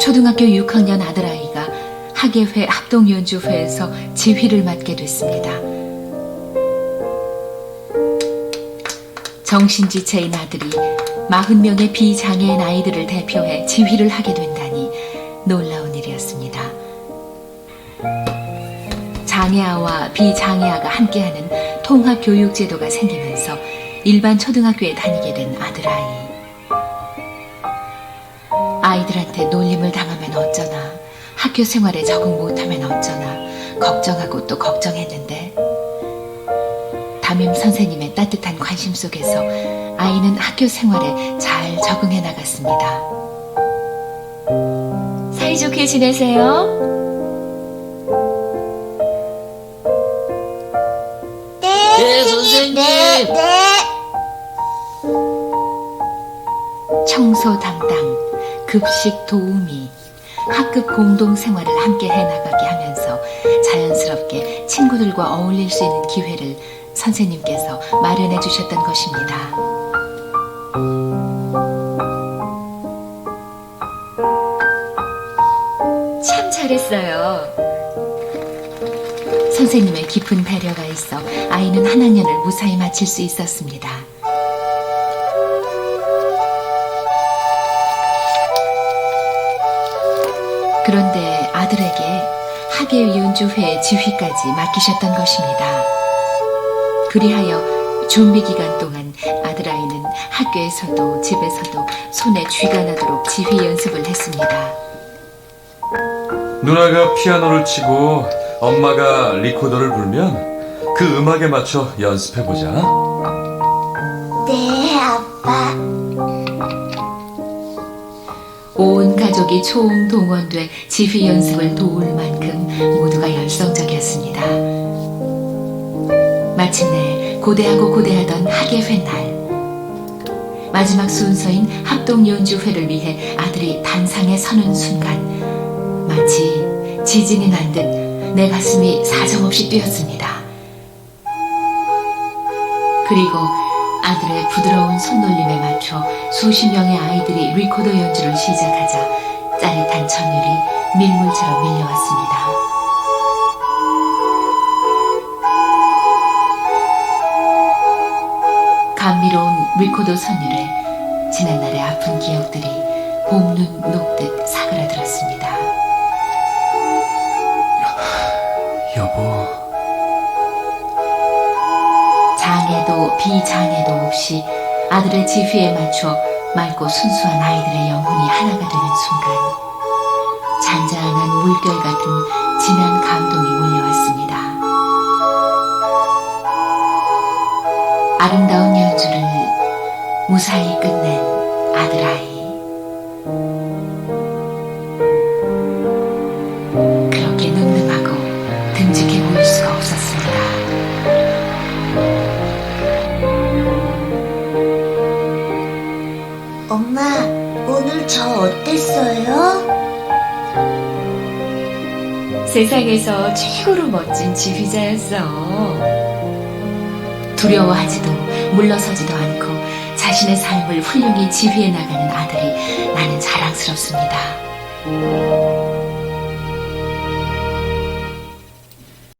초등학교 6학년 아들아이가 학예회 합동연주회에서 지휘를 맡게 됐습니다. 정신지체인 아들이 40명의 비장애인 아이들을 대표해 지휘를 하게 된다니 놀라운 일이었습니다. 장애아와 비장애아가 함께하는 통합교육제도가 생기면서 일반 초등학교에 다니게 된 아들아이. 아이들한테 놀림을 당하면 어쩌나, 학교 생활에 적응 못하면 어쩌나, 걱정하고 또 걱정했는데, 담임 선생님의 따뜻한 관심 속에서 아이는 학교 생활에 잘 적응해 나갔습니다. 사이좋게 지내세요? 네, 네, 선생님. 네, 네. 청소 담당, 급식 도우미, 학급 공동 생활을 함께 해나가게 하면서 자연스럽게 친구들과 어울릴 수 있는 기회를 선생님께서 마련해 주셨던 것입니다. 참 잘했어요. 선생님의 깊은 배려가 있어 아이는 한 학년을 무사히 마칠 수 있었습니다. 그런데 아들에게 학예연주회 지휘까지 맡기셨던 것입니다. 그리하여 준비 기간 동안 아들아이는 학교에서도 집에서도 손에 쥐가 나도록 지휘 연습을 했습니다. 누나가 피아노를 치고 엄마가 리코더를 불면 그 음악에 맞춰 연습해보자. 네, 온 가족이 총동원돼 지휘 연습을 도울 만큼 모두가 열성적이었습니다. 마침내 고대하고 고대하던 학예회 날 마지막 순서인 합동 연주회를 위해 아들이 단상에 서는 순간 마치 지진이 난 듯 내 가슴이 사정없이 뛰었습니다. 그리고 아들의 부드러운 손놀림에 맞춰 수십 명의 아이들이 리코더 연주를 시작하자 짜릿한 천율이 밀물처럼 밀려왔습니다. 감미로운 리코더 선율에 지난날의 아픈 기억들이 봄눈 녹듯 사그라들었습니다. 비장애도 없이 아들의 지휘에 맞춰 맑고 순수한 아이들의 영혼이 하나가 되는 순간 잔잔한 물결 같은 진한 감동이 몰려왔습니다. 아름다운 연주를 무사히 끝낸 아들 아이. 오늘 저 어땠어요? 세상에서 최고로 멋진 지휘자였어. 두려워하지도 물러서지도 않고 자신의 삶을 훌륭히 지휘해 나가는 아들이 나는 자랑스럽습니다.